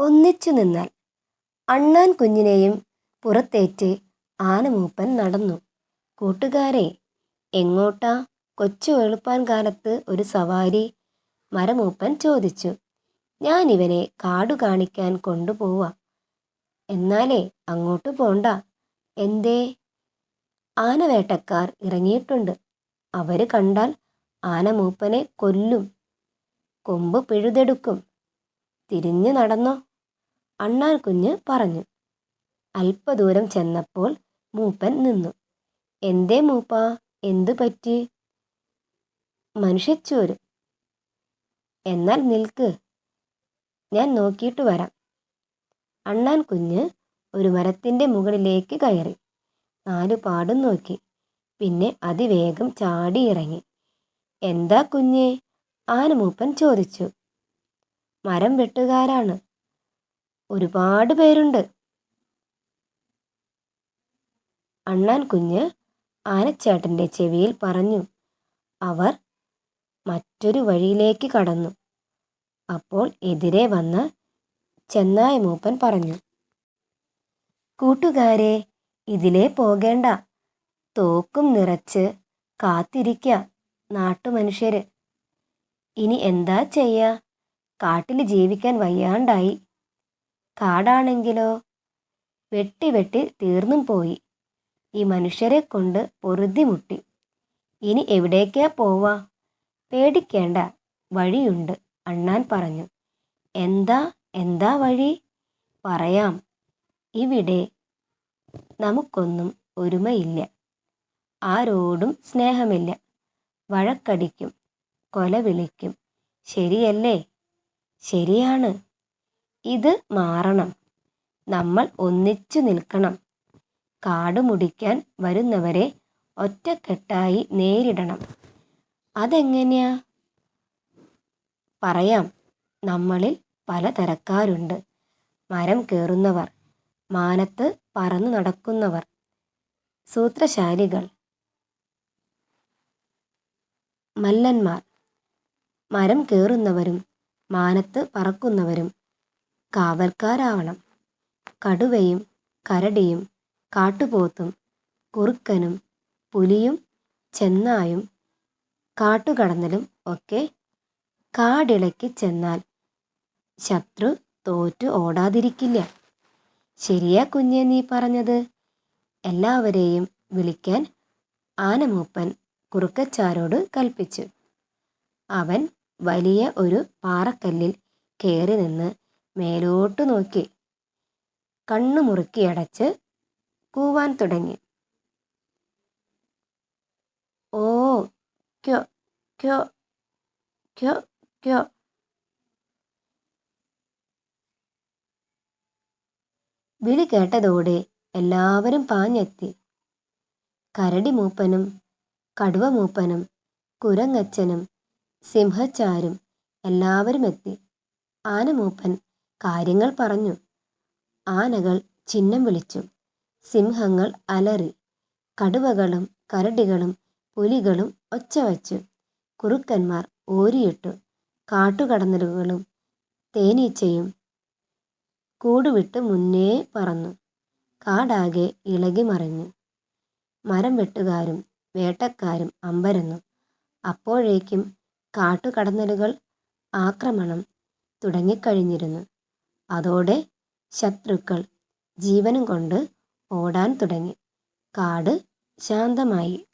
ഒന്നിച്ചു നിന്നാൽ അണ്ണാൻ കുഞ്ഞിനെയും പുറത്തേറ്റ് ആനമൂപ്പൻ നടന്നു. കൂട്ടുകാരെ എങ്ങോട്ടാ കൊച്ചു വെളുപ്പാൻ കാലത്ത് ഒരു സവാരി? മരമൂപ്പൻ ചോദിച്ചു. ഞാൻ ഇവനെ കാടു കാണിക്കാൻ കൊണ്ടുപോവാ. എന്നാലേ അങ്ങോട്ട് പോണ്ട. എന്തേ? ആനവേട്ടക്കാർ ഇറങ്ങിയിട്ടുണ്ട്. അവർ കണ്ടാൽ ആനമൂപ്പനെ കൊല്ലും. കൊമ്പ് പിഴുതെടുക്കും. തിരിഞ്ഞു നടന്നോ? അണ്ണാൻ കുഞ്ഞ് പറഞ്ഞു. അല്പദൂരം ചെന്നപ്പോൾ മൂപ്പൻ നിന്നു. എന്തേ മൂപ്പ എന്തു പറ്റി? മനുഷ്യച്ചോര് എന്നാൽ നിൽക്ക്. ഞാൻ നോക്കിയിട്ട് വരാം. അണ്ണാൻ കുഞ്ഞ് ഒരു മരത്തിന്റെ മുകളിലേക്ക് കയറി. നാലുപാടും നോക്കി. പിന്നെ അതിവേഗം ചാടി ഇറങ്ങി. എന്താ കുഞ്ഞേ? ആന മൂപ്പൻ ചോദിച്ചു. മരം വെട്ടുകാരാണ്. ഒരുപാട് പേരുണ്ട്. അണ്ണാൻ കുഞ്ഞ് ആനച്ചേട്ടന്റെ ചെവിയിൽ പറഞ്ഞു അവർ മറ്റൊരു വഴിയിലേക്ക് കടന്നു. അപ്പോൾ എതിരെ വന്ന ചെന്നായ മൂപ്പൻ പറഞ്ഞു കൂട്ടുകാരെ ഇതിലേ പോകേണ്ട. തോക്കും നിറച്ച് കാത്തിരിക്ക നാട്ടുമനുഷ്യര്. ഇനി എന്താ ചെയ്യുക കാട്ടിൽ ജീവിക്കാൻ വയ്യാണ്ടായി. കാടാണെങ്കിലോ? വെട്ടി വെട്ടി തീർന്നും പോയി. ഈ മനുഷ്യരെ കൊണ്ട് പൊറുതിമുട്ടി ഇനി എവിടേക്കാ പോവാ? പേടിക്കേണ്ട. വഴിയുണ്ട് അണ്ണാൻ പറഞ്ഞു. എന്താ എന്താ വഴി? പറയാം. ഇവിടെ നമുക്കൊന്നും ഒരുമയില്ല. ആരോടും സ്നേഹമില്ല. വഴക്കടിക്കും കൊല വിളിക്കും ശരിയല്ലേ? ശരിയാണ്. ഇത് മാറണം. നമ്മൾ ഒന്നിച്ചു നിൽക്കണം. കാട് മുടിക്കാൻ വരുന്നവരെ ഒറ്റക്കെട്ടായി നേരിടണം. അതെങ്ങനെയാ? പറയാം. നമ്മളിൽ പലതരക്കാരുണ്ട് മരം കയറുന്നവർ മാനത്ത് പറന്നു നടക്കുന്നവർ സൂത്രശാലികൾ മല്ലന്മാർ. മരം കയറുന്നവരും മാനത്ത് പറക്കുന്നവരും കാവൽക്കാരാവണം. കടുവയും കരടിയും കാട്ടുപോത്തും കുറുക്കനും പുലിയും ചെന്നായും കാട്ടുകടന്നലും ഒക്കെ കാടിളക്കി ചെന്നാൽ ശത്രു തോറ്റു ഓടാതിരിക്കില്ല. ശരിയാ കുഞ്ഞെ നീ പറഞ്ഞത്? എല്ലാവരെയും വിളിക്കാൻ ആനമൂപ്പൻ കുറുക്കച്ചാരോട് കൽപ്പിച്ചു. അവൻ വലിയ ഒരു പാറക്കല്ലിൽ കയറി നിന്ന് മേലോട്ട് നോക്കി. കണ്ണു മുറുക്കി അടച്ച് കൂവാൻ തുടങ്ങി. ഓ ക്യോ ക്യോ ക്യോ ക്യോ. വിളി കേട്ടതോടെ എല്ലാവരും പാഞ്ഞെത്തി. കരടി മൂപ്പനും കടുവ മൂപ്പനും കുരങ്ങച്ചനും സിംഹച്ചാരും എല്ലാവരും എത്തി. ആനമൂപ്പൻ കാര്യങ്ങൾ പറഞ്ഞു. ആനകൾ ചിഹ്നം വിളിച്ചു. സിംഹങ്ങൾ അലറി. കടുവകളും കരടികളും പുലികളും ഒച്ച വച്ചു. കുറുക്കന്മാർ ഓരിയിട്ടു കാട്ടുകടന്നലുകളും തേനീച്ചയും കൂടുവിട്ട് മുന്നേ പറന്നു. കാടാകെ ഇളകി മറിഞ്ഞു. മരം വെട്ടുകാരും വേട്ടക്കാരും അമ്പരന്നു. അപ്പോഴേക്കും കാട്ടുകടന്നലുകൾ ആക്രമണം തുടങ്ങിക്കഴിഞ്ഞിരുന്നു. അതോടെ ശത്രുക്കൾ ജീവനും കൊണ്ട് ഓടാൻ തുടങ്ങി. കാട് ശാന്തമായി.